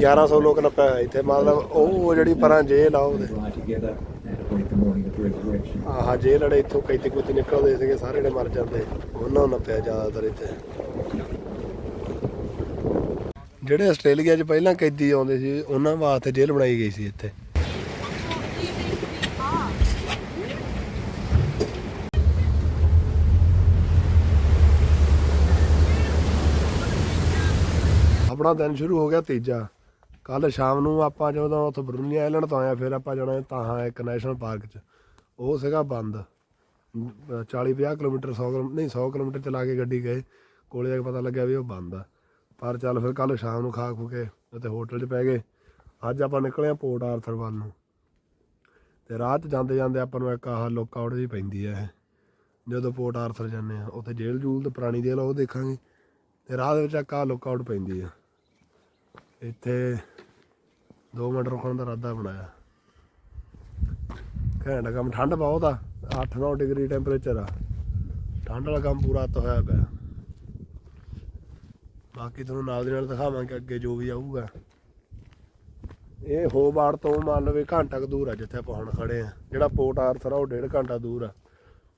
1100 ਲੋਕ ਨੱਪਿਆ ਹੋਇਆ ਇੱਥੇ, ਮਤਲਬ ਉਹ ਜਿਹੜੀ ਪਰਾਂ ਜੇਲ੍ਹ ਆ ਉਹਦੇ। ਆਹ ਜੇਲ੍ਹ ਲੜੇ ਇੱਥੋਂ ਕੈਤੀ ਕੁੱਤੀ ਨਿਕਲਦੇ ਸੀਗੇ, ਸਾਰੇ ਜਿਹੜੇ ਮਰ ਜਾਂਦੇ, ਉਹਨਾਂ ਨੂੰ ਨੱਪਿਆ ਜ਼ਿਆਦਾਤਰ ਇੱਥੇ। ਜਿਹੜੇ ਆਸਟ੍ਰੇਲੀਆ 'ਚ ਪਹਿਲਾਂ ਕੈਦੀ ਆਉਂਦੇ ਸੀ, ਉਹਨਾਂ ਵਾਸਤੇ ਜੇਲ੍ਹ ਬਣਾਈ ਗਈ ਸੀ ਇੱਥੇ। ਆਪਣਾ ਦਿਨ ਸ਼ੁਰੂ ਹੋ ਗਿਆ ਤੀਜਾ। ਕੱਲ ਸ਼ਾਮ ਨੂੰ ਆਪਾਂ ਜਦੋਂ ਉੱਥੇ ਬਰੂਨੀ ਆਈਲੈਂਡ ਤੋਂ ਆਇਆ ਫਿਰ ਆਪਾਂ ਜਾਣਾ ਤਾਹਾਂ ਇੱਕ ਨੈਸ਼ਨਲ ਪਾਰਕ 'ਚ। ਉਹ ਸੀਗਾ ਬੰਦ। 40 50 ਕਿਲੋਮੀਟਰ 100 ਕਿਲੋਮੀਟਰ ਨਹੀਂ 100 ਕਿਲੋਮੀਟਰ ਚਲਾ ਕੇ ਗੱਡੀ ਗਏ। ਕੋਲੇ ਜਾ ਕੇ ਪਤਾ ਲੱਗਿਆ ਵੀ ਉਹ ਬੰਦ ਆ। ਪਰ ਚੱਲ ਫਿਰ ਕੱਲ ਸ਼ਾਮ ਨੂੰ ਖਾ ਖੂ ਕੇ ਉੱਥੇ ਹੋਟਲ 'ਚ ਪੈ ਗਏ। ਅੱਜ ਆਪਾਂ ਨਿਕਲੇ ਆ ਪੋਰਟ ਆਰਥਰ ਵੱਲ ਨੂੰ। ਤੇ ਰਾਹ 'ਚ ਜਾਂਦੇ ਜਾਂਦੇ ਆਪਾਂ ਨੂੰ ਇੱਕ ਆਹ ਲੁੱਕਆਊਟ ਜੀ ਪੈਂਦੀ ਆ ਇਹ। ਜਦੋਂ ਪੋਰਟ ਆਰਥਰ ਜਾਂਦੇ ਆ ਉੱਥੇ ਜੇਲ੍ਹ ਜੂਲ ਤੇ ਪੁਰਾਣੀ ਜੇਲ੍ਹ ਉਹ ਦੇਖਾਂਗੇ। ਤੇ ਰਾਹ ਦੇ ਵਿੱਚ ਇੱਕ ਆਹ ਲੁੱਕਆਊਟ ਪੈਂਦੀ ਆ। ਇੱਥੇ 2 ਮਿੰਟ ਰੁਕਣ ਦਾ ਇਰਾਦਾ ਬਣਾਇਆ। ਘੈਂਟ ਕੰਮ, ਠੰਡ ਬਹੁਤ ਆ 8-9 ਡਿਗਰੀ ਟੈਂਪਰੇਚਰ ਆ। ਠੰਡ ਵਾਲਾ ਕੰਮ ਪੂਰਾ ਹੱਥ ਹੋਇਆ ਪਿਆ। ਬਾਕੀ ਤੁਹਾਨੂੰ ਨਾਲ ਦੀ ਨਾਲ ਦਿਖਾਵਾਂਗੇ ਅੱਗੇ ਜੋ ਵੀ ਆਊਗਾ। ਇਹ ਹੋਬਾਰਡ ਤੋਂ ਮੰਨ ਲਵੇ ਘੰਟਾ ਕੁ ਦੂਰ ਆ ਜਿੱਥੇ ਆਪਾਂ ਹੁਣ ਖੜੇ ਆ। ਜਿਹੜਾ ਪੋਰਟ ਆਰਥਰ ਆ, ਉਹ ਡੇਢ ਘੰਟਾ ਦੂਰ ਆ।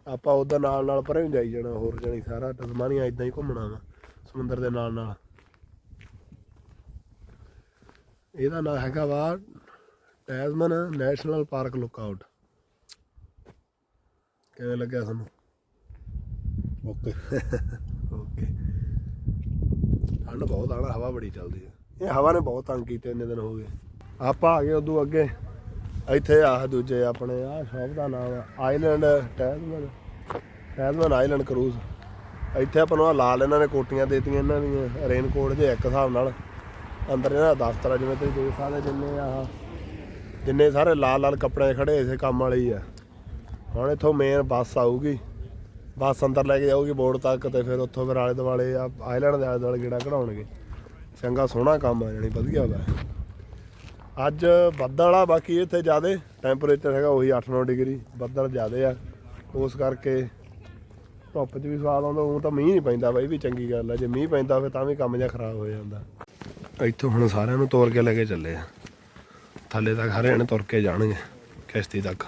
ਆਪਾਂ ਉਹਦਾ ਨਾਲ ਨਾਲ ਪਰੇ ਜਾਈ ਜਾਣਾ, ਹੋਰ ਜਾਣੀ ਸਾਰਾ ਤਸਮਾਨੀਆ ਇਦਾਂ ਹੀ ਘੁੰਮਣਾ ਵਾ, ਸਮੁੰਦਰ ਦੇ ਨਾਲ ਨਾਲ। ਇਹਦਾ ਨਾਮ ਹੈਗਾ ਵਾ ਟੈਸਮਨ ਨੈਸ਼ਨਲ ਪਾਰਕ ਲੁੱਕਆਊਟ। ਕਿਵੇਂ ਲੱਗਿਆ ਤੁਹਾਨੂੰ? ਓਕੇ। ਓਕੇ। ਠੰਡ ਬਹੁਤ ਆਣਾ ਹਵਾ ਬੜੀ ਚੱਲਦੀ ਹੈ ਇਹ ਹਵਾ ਨੇ ਬਹੁਤ ਤੰਗ ਕੀਤੇ ਇੰਨੇ ਦਿਨ ਹੋ ਗਏ। ਆਪਾਂ ਆ ਗਏ ਉਦੋਂ ਅੱਗੇ। ਇੱਥੇ ਆਹ ਦੂਜੇ ਆਪਣੇ ਆਹ ਸ਼ਾਪ ਦਾ ਨਾਮ ਆ island Tasman Tasman island cruise. ਇੱਥੇ ਆਪਾਂ ਨੂੰ ਆਹ ਲਾਲ ਇਹਨਾਂ ਨੇ ਕੋਟੀਆਂ ਦੇਤੀਆਂ ਇਹਨਾਂ ਦੀਆਂ ਰੇਨ ਕੋਟ ਜੇ ਇੱਕ ਹਿਸਾਬ ਨਾਲ। ਅੰਦਰ ਇਹਨਾਂ ਦਾ ਦਫ਼ਤਰ ਆ, ਜਿਵੇਂ ਤੁਸੀਂ ਦੇਖ ਸਕਦੇ ਜਿੰਨੇ ਆ ਜਿੰਨੇ ਸਾਰੇ ਲਾਲ ਲਾਲ ਕੱਪੜੇ ਖੜੇ ਇਸੇ ਕੰਮ ਵਾਲੇ ਹੀ ਆ। ਹੁਣ ਇੱਥੋਂ ਮੇਨ ਬੱਸ ਆਊਗੀ। ਬੱਸ ਅੰਦਰ ਲੈ ਕੇ ਜਾਊਗੀ ਬੋਰਡ ਤੱਕ ਤੇ ਫਿਰ ਉੱਥੋਂ ਫਿਰ ਆਲੇ ਦੁਆਲੇ ਆ ਆਈਲੈਂਡ ਦੇ ਆਲੇ ਦੁਆਲੇ ਗੇੜਾ ਕਢਾਉਣਗੇ। ਚੰਗਾ ਸੋਹਣਾ ਕੰਮ ਆ ਜਾਣੀ, ਵਧੀਆ ਵਾ। ਅੱਜ ਬੱਦਲ ਆ, ਬਾਕੀ ਇੱਥੇ ਜ਼ਿਆਦੇ ਟੈਂਪਰੇਚਰ ਹੈਗਾ ਉਹੀ 8-9 ਡਿਗਰੀ, ਬੱਦਲ ਜ਼ਿਆਦੇ ਆ। ਉਸ ਕਰਕੇ ਧੁੱਪ 'ਚ ਵੀ ਸਵਾਦ ਆਉਂਦਾ ਉਹ ਤਾਂ ਮੀਂਹ ਨਹੀਂ ਪੈਂਦਾ ਬਾਈ ਵੀ ਚੰਗੀ ਗੱਲ ਆ। ਜੇ ਮੀਂਹ ਪੈਂਦਾ ਫਿਰ ਤਾਂ ਵੀ ਕੰਮ ਜਿਹਾ ਖਰਾਬ ਹੋ ਜਾਂਦਾ। ਇੱਥੋਂ ਹੁਣ ਸਾਰਿਆਂ ਨੂੰ ਤੋਰ ਕੇ ਲੈ ਕੇ ਚੱਲੇ ਆ। ਥੱਲੇ ਤੱਕ ਹਰਿਆਣੇ ਤੁਰ ਕੇ ਜਾਣਗੇ, ਕਿਸ਼ਤੀ ਤੱਕ।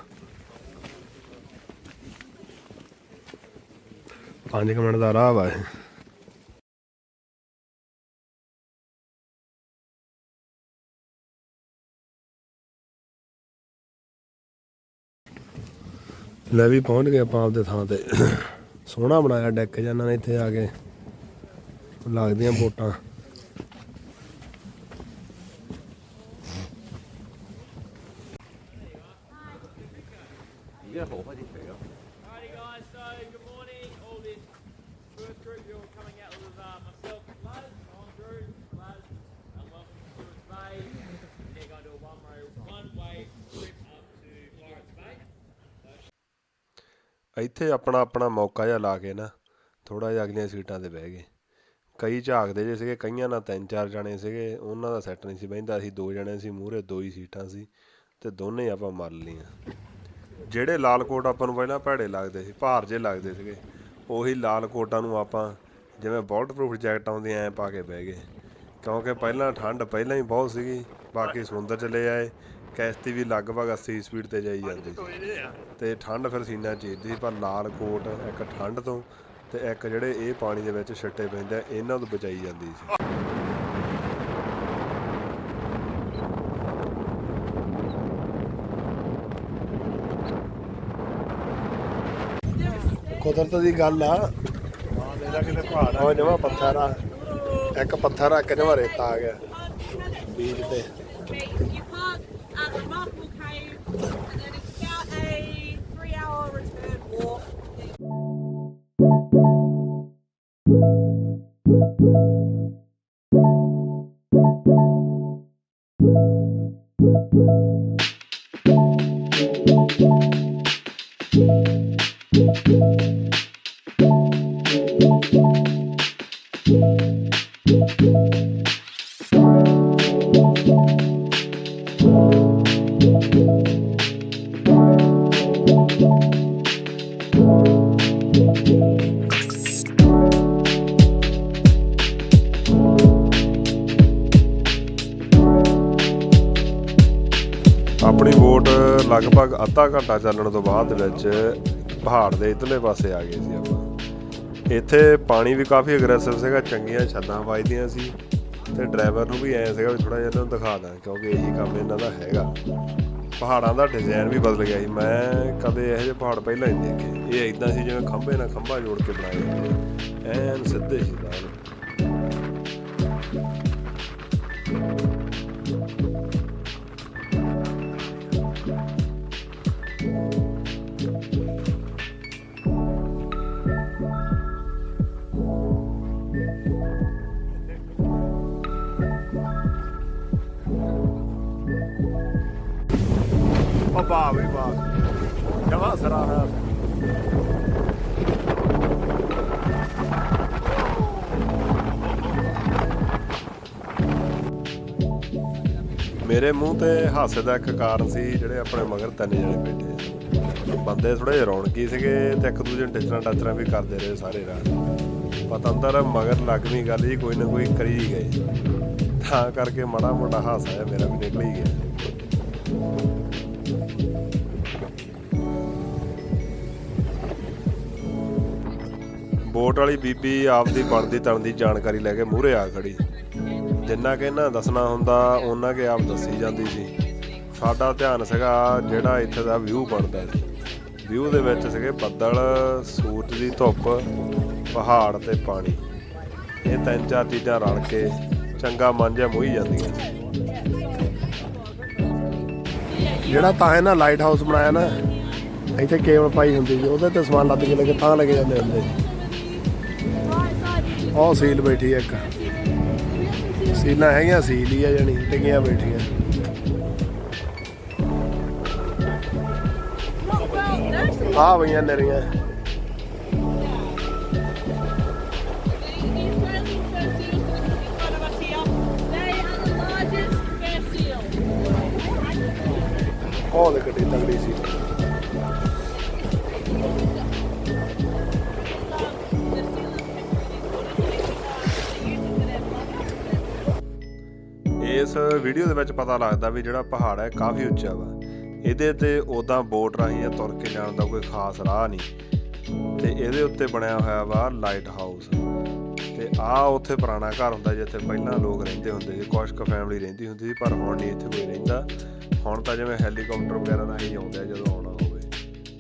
5 ਮਿੰਟ ਦਾ ਰਾਹ ਵਾ ਇਹ। ਲੈ ਵੀ ਪਹੁੰਚ ਗਏ ਆਪਾਂ ਆਪਦੇ ਥਾਂ ਤੇ। ਸੋਹਣਾ ਬਣਾਇਆ ਡੈਕ ਜਾਂ ਇਹਨਾਂ ਨੇ ਇੱਥੇ ਆ ਕੇ। ਲੱਗਦੀਆਂ ਵੋਟਾਂ ਇੱਥੇ ਆਪਣਾ ਆਪਣਾ ਮੌਕਾ ਜਿਹਾ ਲਾ ਕੇ ਨਾ, ਥੋੜ੍ਹਾ ਜਿਹਾ ਅਗਲੀਆਂ ਸੀਟਾਂ ਤੇ ਬਹਿ ਗਏ। ਕਈ ਝਾਕਦੇ ਜੇ ਸੀਗੇ, ਕਈਆਂ ਨਾਲ ਤਿੰਨ ਚਾਰ ਜਣੇ ਸੀਗੇ, ਉਹਨਾਂ ਦਾ ਸੈੱਟ ਨਹੀਂ ਸੀ ਬਹਿੰਦਾ ਅਸੀਂ ਦੋ ਜਣੇ ਸੀ ਮੂਹਰੇ, ਦੋ ਹੀ ਸੀਟਾਂ ਸੀ ਤੇ ਦੋਨੇ ਆਪਾਂ ਮੱਲ ਲਈਆਂ। ਜਿਹੜੇ ਲਾਲ ਕੋਟ ਆਪਾਂ ਨੂੰ ਪਹਿਲਾਂ ਭੈੜੇ ਲੱਗਦੇ ਸੀ, ਭਾਰ ਜੇ ਲੱਗਦੇ ਸੀਗੇ, ਉਹੀ ਲਾਲ ਕੋਟਾਂ ਨੂੰ ਆਪਾਂ ਜਿਵੇਂ ਬੋਲਟ ਪ੍ਰੂਫ ਜੈਕਟ ਆਉਂਦੀ ਐ ਪਾ ਕੇ ਬਹਿ ਗਏ। ਕਿਉਂਕਿ ਪਹਿਲਾਂ ਠੰਡ ਪਹਿਲਾਂ ਹੀ ਬਹੁਤ ਸੀਗੀ, ਬਾਕੀ ਸਮੁੰਦਰ ਚਲੇ ਆਏ ਕਿਸ਼ਤੀ ਵੀ ਲਗਭਗ 80 ਸਪੀਡ ਤੇ ਜਾਈ ਜਾਂਦੀ ਸੀ। ਤੇ ਠੰਡ ਫਿਰ ਸੀਨਾ ਚੀਰਦੀ ਸੀ ਪਰ ਲਾਲ ਕੋਟ ਇੱਕ ਠੰਡ ਤੋਂ ਤੇ ਇੱਕ ਜਿਹੜੇ ਇਹ ਪਾਣੀ ਦੇ ਵਿੱਚ ਛਿੱਟੇ ਪੈਂਦੇ ਆ, ਇਹਨਾਂ ਤੋਂ ਬਚਾਈ ਜਾਂਦੀ ਸੀ। ਕੁਦਰਤ ਦੀ ਗੱਲ ਆ। ਉਹ ਜਮਾ ਪੱਥਰ ਆ ਇੱਕ ਪੱਥਰ ਆ ਇੱਕ ਜਮਾ ਰੇਤਾ ਆ ਗਿਆ। ਬੀਜ ਤੇ। Park at Remarkable Cave, and then it's about a three-hour return walk. ਲਗਭਗ ਅੱਧਾ ਘੰਟਾ ਚੱਲਣ ਤੋਂ ਬਾਅਦ ਵਿੱਚ ਪਹਾੜ ਦੇ ਇਧਰਲੇ ਪਾਸੇ ਆ ਗਏ ਸੀ ਆਪਾਂ। ਇੱਥੇ ਪਾਣੀ ਵੀ ਕਾਫੀ ਅਗਰੈਸਿਵ ਸੀਗਾ, ਚੰਗੀਆਂ ਛੱਲਾਂ ਵੱਜਦੀਆਂ ਸੀ ਤੇ ਡਰਾਈਵਰ ਨੂੰ ਵੀ ਐ ਸੀਗਾ ਵੀ ਥੋੜਾ ਜਿਹਾ ਇਹਨਾਂ ਨੂੰ ਦਿਖਾ ਦਾਂ, ਕਿਉਂਕਿ ਇਹੀ ਕੰਮ ਇਹਨਾਂ ਦਾ ਹੈਗਾ। ਪਹਾੜਾਂ ਦਾ ਡਿਜ਼ਾਈਨ ਵੀ ਬਦਲ ਗਿਆ ਸੀ। ਮੈਂ ਕਦੇ ਇਹੋ ਜਿਹੇ ਪਹਾੜ ਪਹਿਲਾਂ ਨਹੀਂ ਦੇਖੇ। ਇਹ ਇਦਾਂ ਸੀ ਜਿਵੇਂ ਖੰਭੇ ਨਾਲ ਖੰਭਾ ਜੋੜ ਕੇ ਬਣਾਏ ਹੁੰਦੇ ਐਨ ਸਿੱਧੇ ਸੀ ਨਾਲ ਉਹ ਵਾਹ ਵੀ ਵਾਹ ਜਮਾ ਸਰਾਰਾ। ਮੇਰੇ ਮੂੰਹ ਤੇ ਹਾਸੇ ਦਾ ਇੱਕ ਕਾਰਨ ਸੀ, ਜਿਹੜੇ ਆਪਣੇ ਮਗਰ ਤਿੰਨ ਜਣੇ ਬੈਠੇ ਬੰਦੇ ਥੋੜੇ ਜਿਹੇ ਰੌਣਕੀ ਸੀਗੇ ਤੇ ਇੱਕ ਦੂਜੇ ਨੂੰ ਟਿਚਰਾਂ ਟਾਚਰਾਂ ਵੀ ਕਰਦੇ ਰਹੇ ਸਾਰੇ ਰਾਤ। ਪਤੰਦਰ ਮਗਰ ਲੱਗਵੀਂ ਗੱਲ ਜੀ ਕੋਈ ਨਾ ਕੋਈ ਕਰੀ ਗਏ। ਤਾਂ ਕਰਕੇ ਮਾੜਾ ਮੋਟਾ ਹਾਸਾ ਜਿਹਾ ਮੇਰਾ ਵੀ ਨਿਕਲ ਹੀ ਗਿਆ। ਬੋਟ ਵਾਲੀ ਬੀਬੀ ਆਪਦੀ ਬਣਦੀ ਤਣਦੀ ਜਾਣਕਾਰੀ ਲੈ ਕੇ ਮੂਹਰੇ ਆ ਖੜੀ। ਜਿੰਨਾ ਕਿ ਇਹਨਾਂ ਦੱਸਣਾ ਹੁੰਦਾ ਉਹਨਾਂ ਕੇ ਆਪ ਦੱਸੀ ਜਾਂਦੀ ਸੀ। ਸਾਡਾ ਧਿਆਨ ਸੀਗਾ ਜਿਹੜਾ ਇੱਥੇ ਦਾ ਵਿਊ ਬਣਦਾ ਸੀ। ਵਿਊ ਦੇ ਵਿੱਚ ਸੀਗੇ ਬੱਦਲ, ਸੂਰਜ ਦੀ ਧੁੱਪ, ਪਹਾੜ ਤੇ ਪਾਣੀ। ਇਹ ਤਿੰਨ ਚਾਰ ਚੀਜ਼ਾਂ ਰਲ ਕੇ ਚੰਗਾ ਮਨ ਜਿਹਾ ਮੋਹੀ ਜਾਂਦੀਆਂ ਸੀ। ਜਿਹੜਾ ਤਾਂ ਹੈ ਨਾ ਲਾਈਟ ਹਾਊਸ ਬਣਾਇਆ ਨਾ, ਇੱਥੇ ਕੇਬਲ ਪਾਈ ਹੁੰਦੀ ਸੀ, ਉਹਦੇ ਤੇ ਸਮਾਨ ਲੱਦ ਕੇ ਲੈ ਕੇ ਤਾਂ ਲੈ ਕੇ ਜਾਂਦੇ ਹੁੰਦੇ ਸੀ। ਉਹ ਸੀਲ ਬੈਠੀ ਆ ਇੱਕ। ਸੀਲਾਂ ਹੈਗੀਆਂ ਸੀਲ ਹੀ ਆ ਜਣੀ ਟਿਕੀਆਂ ਬੈਠੀਆਂ। Well, ਆ ਬਈਆਂ ਨਰੀਆਂ। ਉਹ Israeli fur seals ਸੀ ਇਸ ਵੀਡੀਓ ਦੇ ਵਿੱਚ ਪਤਾ ਲੱਗਦਾ ਵੀ ਜਿਹੜਾ ਪਹਾੜ ਹੈ ਕਾਫੀ ਉੱਚਾ ਵਾ। ਇਹਦੇ ਤੇ ਉਦਾਂ ਬੋਟ ਰਾਹੀਂ ਜਾਂ ਤੁਰ ਕੇ ਜਾਣ ਦਾ ਕੋਈ ਖਾਸ ਰਾਹ ਨਹੀਂ। ਤੇ ਇਹਦੇ ਉੱਤੇ ਬਣਿਆ ਹੋਇਆ ਵਾ ਲਾਈਟ ਹਾਊਸ। ਤੇ ਆ ਉੱਥੇ ਪੁਰਾਣਾ ਘਰ ਹੁੰਦਾ ਜਿੱਥੇ ਪਹਿਲਾਂ ਲੋਕ ਰਹਿੰਦੇ ਹੁੰਦੇ ਸੀ ਕੁਛ ਕੁ ਫੈਮਿਲੀ ਰਹਿੰਦੀ ਹੁੰਦੀ ਸੀ, ਪਰ ਹੁਣ ਨਹੀਂ ਇੱਥੇ ਕੋਈ ਰਹਿੰਦਾ। ਹੁਣ ਤਾਂ ਜਿਵੇਂ ਹੈਲੀਕਾਪਟਰ ਵਗੈਰਾ ਰਾਹੀਂ ਆਉਂਦੇ ਆ ਜਦੋਂ ਆਉਣਾ ਹੋਵੇ।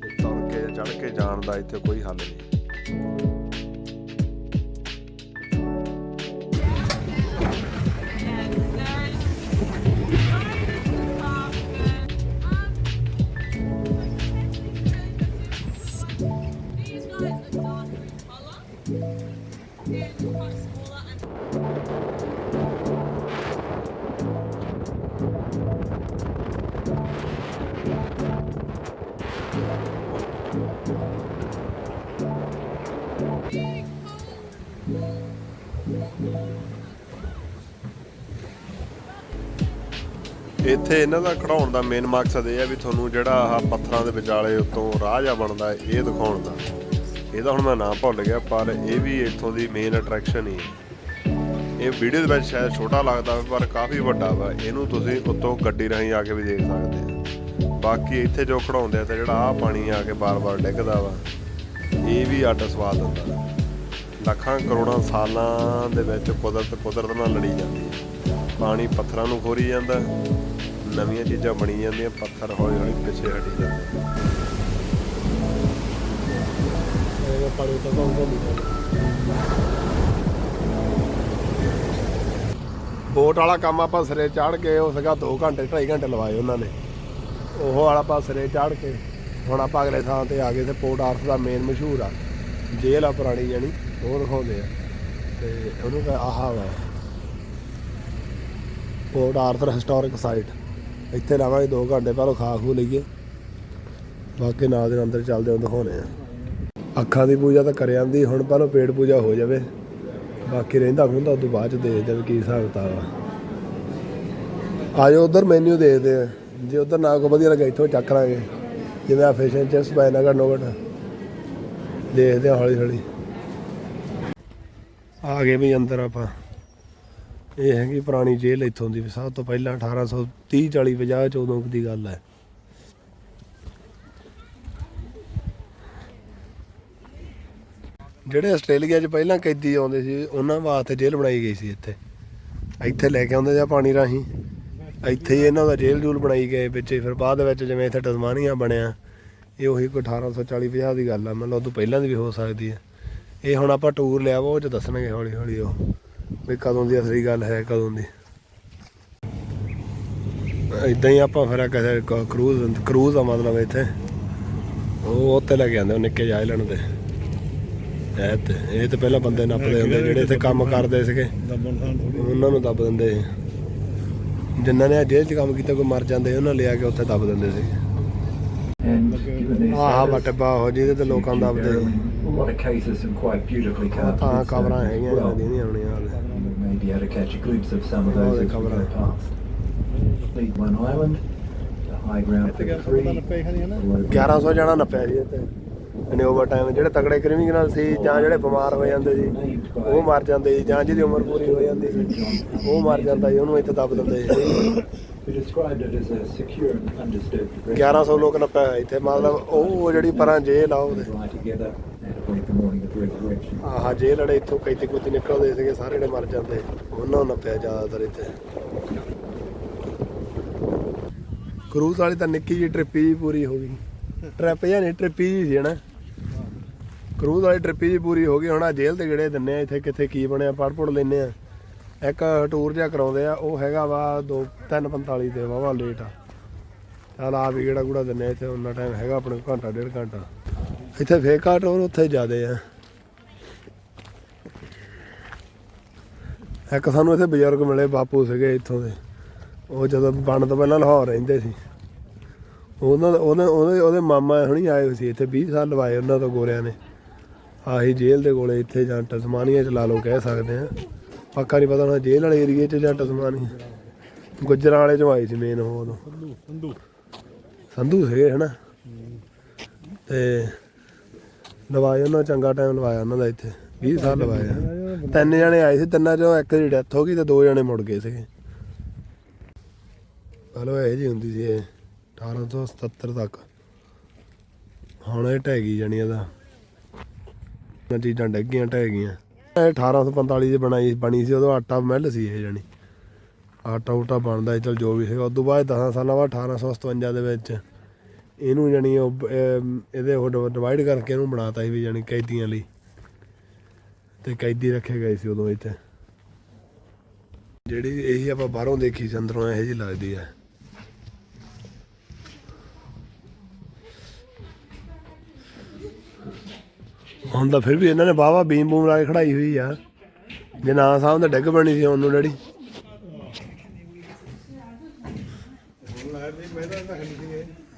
ਤੇ ਤੁਰ ਕੇ ਚੜ ਕੇ ਜਾਣ ਦਾ ਇੱਥੇ ਕੋਈ ਹੱਲ ਨਹੀਂ। ਇੱਥੇ ਇਹਨਾਂ ਦਾ ਖੜਾਉਣ ਦਾ ਮੇਨ ਮਕਸਦ ਇਹ ਹੈ ਵੀ ਤੁਹਾਨੂੰ ਜਿਹੜਾ ਆਹ ਪੱਥਰਾਂ ਦੇ ਵਿਚਾਲੇ ਉੱਤੋਂ ਰਾਹ ਜਾ ਬਣਦਾ, ਇਹ ਦਿਖਾਉਣ ਦਾ। ਇਹਦਾ ਹੁਣ ਮੈਂ ਨਾਮ ਭੁੱਲ ਗਿਆ, ਪਰ ਇਹ ਵੀ ਇੱਥੋਂ ਦੀ ਮੇਨ ਅਟਰੈਕਸ਼ਨ ਹੀ ਹੈ। ਇਹ ਵੀਡੀਓ ਦੇ ਵਿੱਚ ਸ਼ਾਇਦ ਛੋਟਾ ਲੱਗਦਾ ਹੋਵੇ ਪਰ ਕਾਫੀ ਵੱਡਾ ਵਾ। ਇਹਨੂੰ ਤੁਸੀਂ ਉੱਤੋਂ ਗੱਡੀ ਰਾਹੀਂ ਆ ਕੇ ਵੀ ਦੇਖ ਸਕਦੇ ਆ ਬਾਕੀ ਇੱਥੇ ਜੋ ਖੜਾਉਂਦੇ ਆ, ਤੇ ਜਿਹੜਾ ਆਹ ਪਾਣੀ ਆ ਕੇ ਬਾਰ-ਬਾਰ ਡਿੱਗਦਾ ਵਾ, ਇਹ ਵੀ ਅੱਡ ਸਵਾਦ ਹੁੰਦਾ। ਲੱਖਾਂ ਕਰੋੜਾਂ ਸਾਲਾਂ ਦੇ ਵਿੱਚ ਕੁਦਰਤ ਕੁਦਰਤ ਨਾਲ ਲੜੀ ਜਾਂਦੀ ਹੈ। ਪਾਣੀ ਪੱਥਰਾਂ ਨੂੰ ਖੋਰੀ ਜਾਂਦਾ ਨਵੀਆਂ ਚੀਜ਼ਾਂ ਬਣੀ ਜਾਂਦੀਆਂ ਪੱਥਰ ਹੌਲੀ ਹੌਲੀ ਪਿੱਛੇ ਹਟੀ ਜਾਂਦੇ ਇਹ ਪਾਣੀ ਤਾਂ ਬੋਟ ਵਾਲਾ ਕੰਮ ਆਪਾਂ ਸਿਰੇ ਚਾੜ ਕੇ ਉਹ ਸੀਗਾ 2 ਘੰਟੇ 2.5 ਘੰਟੇ ਲਵਾਏ ਉਹਨਾਂ ਨੇ। ਉਹ ਵਾਲਾ ਆਪਾਂ ਸਿਰੇ ਚਾੜ ਕੇ ਹੁਣ ਆਪਾਂ ਅਗਲੇ ਥਾਂ ਤੇ ਆ ਗਏ ਤੇ ਪੋਰਟ ਆਰਥ ਦਾ ਮੇਨ ਮਸ਼ਹੂਰ ਆ। ਜੇਲ੍ਹ ਆ ਪੁਰਾਣੀ ਜਾਣੀ। ਉਹ ਦਿਖਾਉਂਦੇ ਆ। ਤੇ ਉਹਨੂੰ ਕਹ, ਆਹਾ ਵਾ। Port Arthur historic site. ਇੱਥੇ ਲਾਵਾਂਗੇ 2 ਘੰਟੇ ਪਹਿਲਾਂ ਖਾ ਖੂ ਲਈਏ। ਬਾਕੀ ਨਾਲ ਦੇ ਅੰਦਰ ਚੱਲਦੇ ਹਾਂ ਦਿਖਾਉਣੇ ਆ। ਅੱਖਾਂ ਦੀ ਪੂਜਾ ਤਾਂ ਕਰ ਜਾਂਦੀ ਹੁਣ ਪਹਿਲਾਂ ਪੇਟ ਪੂਜਾ ਹੋ ਜਾਵੇ। ਬਾਕੀ ਰਹਿੰਦਾ ਹੁੰਦਾ ਉਦੋਂ ਬਾਅਦ ਚ ਦੇਖਦੇ ਆ ਵੀ ਕੀ ਹਿਸਾਬ ਕਿਤਾਬ ਆ। ਆਜੋ ਉਧਰ ਮੈਨੂ ਦੇਖਦੇ ਆ। ਜੇ ਉਧਰ ਨਾ ਕੋ ਵਧੀਆ ਲੱਗਾ, ਇੱਥੋਂ ਚੱਕ ਲਾਂਗੇ। ਜਿਵੇਂ ਆ ਫੈਸ਼ਨ ਚ ਸਪਾਇਨਾ ਘੱਟੋ ਦੇਖਦੇ ਆ ਹੌਲੀ ਹੌਲੀ ਆ ਗਏ ਵੀ ਅੰਦਰ ਆਪਾਂ। ਇਹ ਹੈਗੀ ਪੁਰਾਣੀ ਜੇਲ੍ਹ ਇੱਥੋਂ ਦੀ, ਸਭ ਤੋਂ ਪਹਿਲਾਂ 1830 40 50 ਚ ਉਦੋਂ ਦੀ ਗੱਲ ਹੈ। ਜਿਹੜੇ ਆਸਟ੍ਰੇਲੀਆ 'ਚ ਪਹਿਲਾਂ ਕੈਦੀ ਆਉਂਦੇ ਸੀ, ਉਹਨਾਂ ਵਾਸਤੇ ਜੇਲ੍ਹ ਬਣਾਈ ਗਈ ਸੀ ਇੱਥੇ। ਇੱਥੇ ਲੈ ਕੇ ਆਉਂਦੇ ਜਾਂ ਪਾਣੀ ਰਾਹੀਂ। ਇੱਥੇ ਹੀ ਇਹਨਾਂ ਦਾ ਜੇਲ੍ਹ ਜੂਲ ਬਣਾਈ ਗਏ ਵਿੱਚ, ਫਿਰ ਬਾਅਦ ਵਿੱਚ ਜਿਵੇਂ ਇੱਥੇ ਟਸਮਾਨੀਆ ਬਣਿਆ, ਇਹ ਉਹੀ ਕੋਈ 1840 50 ਦੀ ਗੱਲ ਆ ਮਤਲਬ ਉਦੋਂ ਪਹਿਲਾਂ ਦੀ ਵੀ ਹੋ ਸਕਦੀ ਹੈ। ਇਹ ਹੁਣ ਆਪਾਂ ਟੂਰ ਲਿਆ ਵਾ, ਉਹ ਚ ਦੱਸਣਗੇ ਹੌਲੀ ਹੌਲੀ ਉਹ, ਵੀ ਕਦੋਂ ਦੀ ਅਸਲੀ ਗੱਲ ਹੈ, ਕਦੋਂ ਦੀ। ਇਦਾਂ ਹੀ ਆਪਾਂ ਫਿਰ ਕਿਸੇ ਕਰੂਜ਼ ਕਰੂਜ਼ ਆ ਮਤਲਬ ਇੱਥੇ। ਉਹ ਉੱਤੇ ਲੈ ਕੇ ਆਉਂਦੇ ਉਹ ਨਿੱਕੇ ਜਿਹੇ ਆਈਲੈਂਡ ਤੇ। ਇਹ ਤੇ ਇਹ ਤੇ ਪਹਿਲਾਂ ਬੰਦੇ ਨੱਪਦੇ ਹੁੰਦੇ, ਜਿਹੜੇ ਇੱਥੇ ਕੰਮ ਕਰਦੇ ਸੀਗੇ। ਉਹਨਾਂ ਨੂੰ ਦੱਬ ਦਿੰਦੇ ਸੀ। ਜਿਨ੍ਹਾਂ ਨੇ ਆਹ ਜੇਲ੍ਹ 'ਚ ਕੰਮ ਕੀਤਾ, ਕੋਈ ਮਰ ਜਾਂਦੇ, ਉਹਨਾਂ ਲਿਆ ਕੇ ਉੱਥੇ ਦੱਬ ਦਿੰਦੇ ਸੀਗੇ। And given their ਹੋ ਜਿਹਦੇ ਤੇ ਲੋਕਾਂ ਦਾ ਦੱਬਦੇ lot of cases some quite beautifully carved ਤਾਂ bits, ਕਬਰਾਂ um, ਹੈਗੀਆਂ well, ਇਹਨਾਂ ਦੀਆਂ ਨਹੀਂ ਆਉਣੀਆਂ ਹਾਲੇ You may be able to catch a glimpse of some of Oh, those the as we cover go up. past. Lead one island, the high ground for the free. ਨੱਪੇ ਖਾਣੀ ਹੈ ਨਾ a lot of 1100 ਜਣਾ ਨੱਪਿਆ ਸੀ ਇੱਥੇ ਇਹਨੇ over time ਜਿਹੜੇ ਤਗੜੇ criminal ਸੀ ਜਾਂ ਜਿਹੜੇ ਬਿਮਾਰ ਹੋ ਜਾਂਦੇ ਸੀ ਉਹ ਮਰ ਜਾਂਦੇ ਸੀ ਜਾਂ ਜਿਹਦੀ ਉਮਰ ਪੂਰੀ ਹੋ ਜਾਂਦੀ ਸੀ ਉਹ ਮਰ ਜਾਂਦਾ ਸੀ ਉਹਨੂੰ ਇੱਥੇ ਦੱਬ ਦਿੰਦੇ ਸੀ We described it as a secure and undisturbed progression. 1100 ਲੋਕ ਨੱਪਿਆ ਹੋਇਆ ਇੱਥੇ ਮਤਲਬ ਉਹ ਜਿਹੜੀ ਪਰਾਂ ਜੇਲ੍ਹ ਆ ਉਹਦੇ। Lie together and await the morning of resurrection. ਆਹ ਜੇਲ੍ਹ ਵਾਲੇ ਇੱਥੋਂ ਕੈਤੀ ਕੁੱਤੀ ਨਿਕਲਦੇ ਸੀਗੇ ਸਾਰੇ ਜਿਹੜੇ ਮਰ ਜਾਂਦੇ। ਉਹਨਾਂ ਨੂੰ ਨੱਪਿਆ ਜ਼ਿਆਦਾਤਰ ਇੱਥੇ। ਕਰੂਜ਼ ਵਾਲੀ ਤਾਂ ਨਿੱਕੀ ਜਿਹੀ ਟ੍ਰਿਪ ਹੀ ਪੂਰੀ ਹੋ ਗਈ। ਟ੍ਰਿਪ ਜਾਂ ਨਹੀਂ ਟ੍ਰਿਪ ਹੀ ਸੀ ਨਾ? ਕਰੂਜ਼ ਵਾਲੀ ਟ੍ਰਿਪ ਹੀ ਪੂਰੀ ਹੋ ਗਈ ਹੁਣ ਆ ਜੇਲ੍ਹ ਤੇ ਗੜੇ ਦਿੰਨੇ ਆ ਇੱਥੇ ਕਿੱਥੇ ਕੀ ਬਣਿਆ ਪੜ ਪੜ ਲੈਨੇ ਆ। ਇੱਕ ਟੂਰ ਜਿਹਾ ਕਰਾਉਂਦੇ ਆ, ਉਹ ਹੈਗਾ ਵਾ 2 3:45 ਤੇ ਵਾਵਾ ਲੇਟ ਆ। ਚੱਲ ਆ ਵੀ ਗੇੜਾ ਗੁੜਾ ਦਿੰਨੇ ਆ ਇੱਥੇ ਉਹਨਾਂ ਟਾਈਮ ਹੈਗਾ ਆਪਣੇ ਘੰਟਾ, ਡੇਢ ਘੰਟਾ। ਇੱਥੇ ਫੇਕਾ ਟੂਰ ਉੱਥੇ ਜ਼ਿਆਦੇ ਆ। ਇੱਕ ਸਾਨੂੰ ਇੱਥੇ ਬਜ਼ੁਰਗ ਮਿਲੇ, ਬਾਪੂ ਸੀਗੇ ਇੱਥੋਂ ਦੇ। ਉਹ ਜਦੋਂ ਬਣ ਤੋਂ ਪਹਿਲਾਂ ਲਾਹੌਰ ਰਹਿੰਦੇ ਸੀ। ਉਹਨਾਂ ਉਹਨੇ ਉਹਦੇ ਉਹਦੇ ਮਾਮਾ ਹੁਣੀ ਆਏ ਹੋਏ ਸੀ ਇੱਥੇ 20 ਸਾਲ ਲਵਾਏ ਉਹਨਾਂ ਤੋਂ ਗੋਰਿਆਂ ਨੇ। ਆਹੀ ਜੇਲ੍ਹ ਦੇ ਕੋਲੇ ਇੱਥੇ ਜਾਂ ਟਸਮਾਨੀਆ ਚ ਲਾ ਲਓ, ਕਹਿ ਸਕਦੇ ਆ। ਪੱਕਾ ਨਹੀਂ ਪਤਾ ਹੁਣ ਜੇਲ੍ਹ ਵਾਲੇ ਏਰੀਏ ਚ ਜਾਂ ਟਸਮਾਨੀਆ ਗੁੱਜਰਾਂ ਵਾਲੇ ਚੋਂ ਆਏ ਸੀ ਮੇਨ ਉਹ ਉਦੋਂ। ਸੰਧੂ ਸੰਧੂ। ਸੀਗੇ ਹਨਾ? ਤੇ ਲਵਾਏ ਉਹਨਾਂ ਚੰਗਾ ਟਾਈਮ ਲਵਾਇਆ ਉਹਨਾਂ ਦਾ ਇੱਥੇ। 20 ਸਾਲ ਲਵਾਇਆ ਤਿੰਨ ਜਣੇ ਆਏ ਸੀ ਤਿੰਨਾਂ ਚੋਂ ਇੱਕ ਦੀ ਡੈਥ ਹੋ ਗਈ ਤੇ ਦੋ ਜਣੇ ਮੁੜ ਗਏ ਸੀਗੇ। ਹਲੋ ਇਹ ਜੀ ਹੁੰਦੀ ਸੀ ਇਹ 1877 ਤੱਕ। ਹੁਣ ਇਹ ਢਹਿ ਗਈ ਜਾਣੀ ਇਹਦਾ। ਇਹ ਚੀਜ਼ਾਂ ਡੱਗੀਆਂ ਢਹਿ ਗਈਆਂ। 1845 ਚ ਬਣਾਈ ਬਣੀ ਸੀ ਉਦੋਂ ਆਟਾ ਮਿਲ ਸੀ ਇਹ ਜਾਣੀ। ਆਟਾ ਉਟਾ ਬਣਦਾ ਸੀ, ਚਲ ਜੋ ਵੀ ਸੀਗਾ। ਉਦੋਂ ਬਾਅਦ 10 ਸਾਲਾਂ ਬਾਅਦ 1857 ਦੇ ਵਿੱਚ ਇਹਨੂੰ ਜਾਣੀ ਉਹ ਇਹਦੇ ਉਹ ਡਿਵਾਈਡ ਕਰਕੇ ਇਹਨੂੰ ਬਣਾਤਾ ਸੀ ਵੀ ਜਾਣੀ ਕੈਦੀਆਂ ਲਈ। ਤੇ ਕੈਦੀ ਰੱਖੇ ਗਏ ਸੀ ਉਦੋਂ ਇੱਥੇ। ਜਿਹੜੀ ਇਹੀ ਆਪਾਂ ਬਾਹਰੋਂ ਦੇਖੀ ਸੀ ਅੰਦਰੋਂ ਇਹੋ ਜਿਹੀ ਲੱਗਦੀ ਹੈ ਹੁਣ ਤਾਂ ਫਿਰ ਵੀ ਇਹਨਾਂ ਨੇ ਬਾਵਾ ਬੀਮ ਬੂਮ ਲਾ ਕੇ ਖੜਾਈ ਹੋਈ ਆ। ਜੇ ਨਾ ਸਾਹਮ ਤਾਂ ਡਿੱਗ ਬਣੀ ਸੀ ਉਹਨੂੰ ਡੈਡੀ।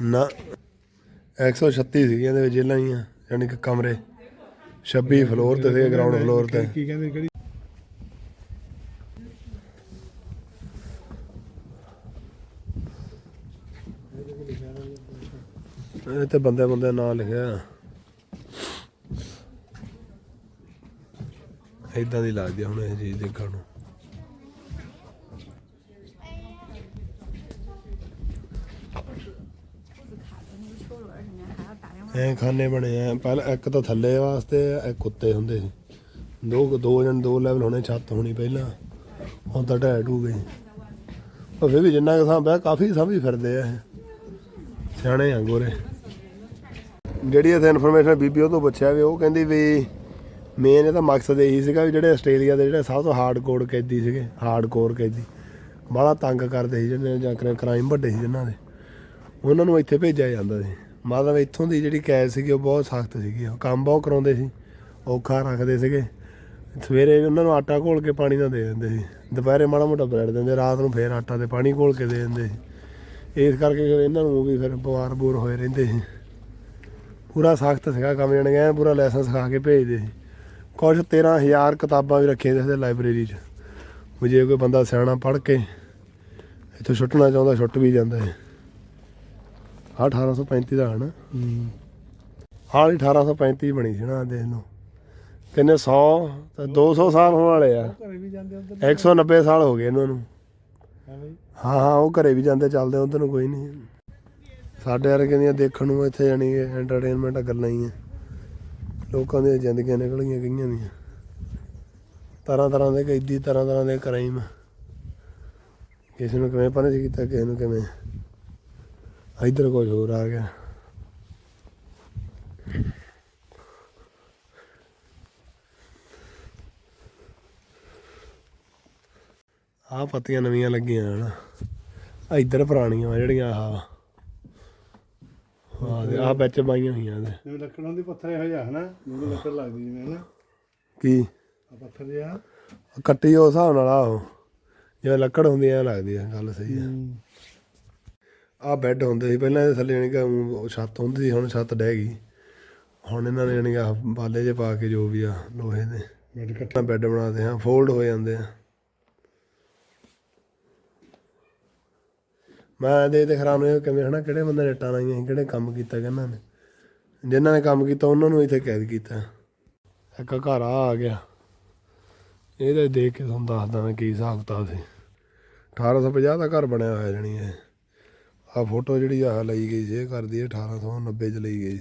ਨਾ 136 ਸੀਗੀਆਂ ਦੇ ਵਿੱਚ ਜੇਲਾਂ ਹੀ ਆ ਯਾਨੀ ਕਿ ਕਮਰੇ। 26 ਫਲੋਰ ਤੇ ਸੀਗੇ ਗਰਾਊਂਡ ਫਲੋਰ ਤੇ। ਕੀ ਕਹਿੰਦੇ ਕਿਹੜੀ? ਇਹ ਤੇ ਬੰਦੇ ਬੰਦੇ ਦਾ ਨਾਂ ਲਿਖਿਆ। ਇਦਾਂ ਦੀ ਲੱਗਦੀ ਆ ਹੁਣ ਇਹ ਚੀਜ਼ ਦੇਖਣ ਨੂੰ। ਐ ਖਾਨੇ ਬਣੇ ਆ। ਪਹਿਲਾਂ ਇੱਕ ਤਾਂ ਥੱਲੇ ਵਾਸਤੇ ਇੱਕ ਕੁੱਤੇ ਹੁੰਦੇ ਸੀ। ਦੋ ਦੋ ਜਣ ਦੋ ਲੈਵਲ ਹੋਣੇ, ਛੱਤ ਹੋਣੀ ਪਹਿਲਾਂ। ਹੁਣ ਤਾਂ ਢਹਿ ਢੂ ਗਈ ਉਹ ਫਿਰ ਵੀ ਜਿੰਨਾ ਕੁ ਸਾਂਭਿਆ ਕਾਫੀ ਸਾਂਭੀ ਫਿਰਦੇ ਆ ਇਹ। ਸਿਆਣੇ ਆ ਗੋਰੇ। ਜਿਹੜੀ ਇੱਥੇ ਇਨਫੋਰਮੇਸ਼ਨ ਬੀਬੀ ਉਹ ਤੋਂ ਪੁੱਛਿਆ ਵੀ, ਉਹ ਕਹਿੰਦੀ ਵੀ ਮੇਨ ਇਹਦਾ ਮਕਸਦ ਇਹੀ ਸੀਗਾ ਵੀ ਜਿਹੜੇ ਆਸਟ੍ਰੇਲੀਆ ਦੇ ਜਿਹੜੇ ਸਭ ਤੋਂ ਹਾਰਡ ਕੋਰ ਕੈਦੀ ਸੀਗੇ ਹਾਰਡ ਕੋਰ ਕੈਦੀ, ਬਾਹਲਾ ਤੰਗ ਕਰਦੇ ਸੀ ਜਿਹਨੇ ਜਾਂ ਕ੍ਰਾਈਮ ਵੱਡੇ ਸੀ ਜਿਹਨਾਂ ਦੇ। ਉਹਨਾਂ ਨੂੰ ਇੱਥੇ ਭੇਜਿਆ ਜਾਂਦਾ ਸੀ। ਮਤਲਬ ਇੱਥੋਂ ਦੀ ਜਿਹੜੀ ਕੈਦ ਸੀਗੀ ਉਹ ਬਹੁਤ ਸਖਤ ਸੀਗੀ। ਉਹ ਕੰਮ ਬਹੁਤ ਕਰਾਉਂਦੇ ਸੀ, ਔਖਾ ਰੱਖਦੇ ਸੀਗੇ। ਸਵੇਰੇ ਉਹਨਾਂ ਨੂੰ ਆਟਾ ਘੋਲ ਕੇ ਪਾਣੀ ਨਾਲ ਦੇ ਦਿੰਦੇ ਸੀ। ਦੁਪਹਿਰੇ ਮਾੜਾ ਮੋਟਾ ਬ੍ਰੈਡ ਦਿੰਦੇ, ਰਾਤ ਨੂੰ ਫੇਰ ਆਟਾ ਤੇ ਪਾਣੀ ਘੋਲ ਕੇ ਦੇ ਦਿੰਦੇ ਸੀ। ਇਸ ਕਰਕੇ ਫਿਰ ਇਹਨਾਂ ਨੂੰ ਵੀ ਫਿਰ ਬਿਮਾਰ ਬੂਰ ਹੋਏ ਰਹਿੰਦੇ ਸੀ। ਪੂਰਾ ਸਖਤ ਸੀਗਾ ਕੰਮ, ਜਾਣ ਗਿਆ ਪੂਰਾ ਲਾਇਸੈਂਸ ਖਾ ਕੇ ਭੇਜਦੇ ਸੀ। ਕੁਝ 13000 ਕਿਤਾਬਾਂ ਵੀ ਰੱਖੀਆਂ ਸੀ ਲਾਇਬ੍ਰੇਰੀ 'ਚ। ਵੀ ਜੇ ਕੋਈ ਬੰਦਾ ਸਿਆਣਾ ਪੜ੍ਹ ਕੇ ਇੱਥੋਂ ਛੁੱਟਣਾ ਚਾਹੁੰਦਾ ਛੁੱਟ ਵੀ ਜਾਂਦਾ ਹੈ ਆਹ 1835 ਦਾ ਹੈ ਨਾ? ਹਾਲ 1835 ਬਣੀ ਸੀ ਨਾ ਦੇਖ ਨੂੰ ਕਿੰਨੇ 100 ਤੇ 200 ਸਾਲ ਹੋਣ ਵਾਲੇ ਆ। ਘਰੇ ਵੀ ਜਾਂਦੇ ਉਧਰ। 190 ਸਾਲ ਹੋ ਗਏ ਇਹਨਾਂ ਨੂੰ। ਹਾਂ ਹਾਂ ਉਹ ਘਰੇ ਵੀ ਜਾਂਦੇ ਚੱਲਦੇ ਉਧਰ ਨੂੰ ਕੋਈ ਨਹੀਂ। ਸਾਡੇ ਵਰਗੇ ਦੀਆਂ ਦੇਖਣ ਨੂੰ ਇੱਥੇ ਜਾਣੀ ਐਂਟਰਟੇਨਮੈਂਟ ਗੱਲਾਂ ਹੀ ਆ। ਲੋਕਾਂ ਦੀਆਂ ਜ਼ਿੰਦਗੀਆਂ ਨਿਕਲ ਗਈਆਂ ਗਈਆਂ ਦੀਆਂ। ਤਰ੍ਹਾਂ ਤਰ੍ਹਾਂ ਦੇ ਕੈਦੀ, ਤਰ੍ਹਾਂ ਤਰ੍ਹਾਂ ਦੇ ਕ੍ਰਾਈਮ। ਕਿਸੇ ਨੂੰ ਕਿਵੇਂ ਪਨਿਸ਼ ਕੀਤਾ, ਕਿਸੇ ਨੂੰ ਕਿਵੇਂ ਇੱਧਰ ਕੁਝ ਹੋਰ ਆ ਗਿਆ। ਆਹ ਪੱਤੀਆਂ ਨਵੀਆਂ ਲੱਗੀਆਂ ਹਨ। ਆਹ ਇੱਧਰ ਪੁਰਾਣੀਆਂ ਵਾ ਜਿਹੜੀਆਂ ਆਹ ਆਹ ਦੇ- ਆਹ ਵਿੱਚ ਪਾਈਆਂ ਹੋਈਆਂ ਨੇ। ਜਿਵੇਂ ਲੱਕੜਾਂ ਦੀ ਪੱਥਰ ਹੋਇਆ ਹਨਾ? ਜਿਵੇਂ ਲੱਕੜ ਲੱਗਦੀ ਜਿਵੇਂ ਹਨਾ? ਕੀ? ਆ ਪੱਥਰ ਜਿਹਾ। ਕੱਟੀ ਉਸ ਹਿਸਾਬ ਨਾਲ ਆਹੋ। ਜਿਵੇਂ ਲੱਕੜ ਹੁੰਦੀ ਐ ਲੱਗਦੀ ਆ ਗੱਲ ਸਹੀ ਆ ਆਹ ਬੈੱਡ ਹੁੰਦੇ ਸੀ ਪਹਿਲਾਂ ਇਹਦੇ ਥੱਲੇ ਕਿ ਊਂ ਉਹ ਛੱਤ ਹੁੰਦੀ ਸੀ ਹੁਣ ਛੱਤ ਡਹਿ ਗਈ। ਹੁਣ ਇਹਨਾਂ ਨੇ ਕਿ ਆਹ ਬਾਲੇ ਜੇ ਪਾ ਕੇ ਜੋ ਵੀ ਆ ਲੋਹੇ ਦੇ। ਬੈੱਡ ਤਾਂ ਬੈੱਡ ਬਣਾਦੇ ਆ ਫੋਲਡ ਹੋ ਜਾਂਦੇ ਆ। ਮੈਂ ਦੇ ਤੇ ਖਰਾਬ ਨੇ ਕਿਵੇਂ ਹਨਾ ਕਿਹੜੇ ਬੰਦੇ ਨੇ ਇੱਟਾਂ ਲਾਈਆਂ ਸੀ ਕਿਹੜੇ ਕੰਮ ਕੀਤਾ ਕਿਹਨਾਂ ਨੇ ਜਿਨ੍ਹਾਂ ਨੇ ਕੰਮ ਕੀਤਾ ਉਹਨਾਂ ਨੂੰ ਇੱਥੇ ਕੈਦ ਕੀਤਾ। ਇੱਕ ਘਰ ਆ ਆ ਗਿਆ। ਇਹਦੇ ਦੇਖ ਕੇ ਤੁਹਾਨੂੰ ਦੱਸਦਾ ਮੈਂ ਕੀ ਹਿਸਾਬ ਕਿਤਾਬ ਸੀ। 1850 ਦਾ ਘਰ ਬਣਿਆ ਹੋਇਆ ਜਣੀ ਇਹ। ਆ ਫੋਟੋ ਜਿਹੜੀ ਆ ਲਈ ਗਈ ਇਹ ਕਰਦੀ ਹੈ 1890 ਚ ਲਈ ਗਈ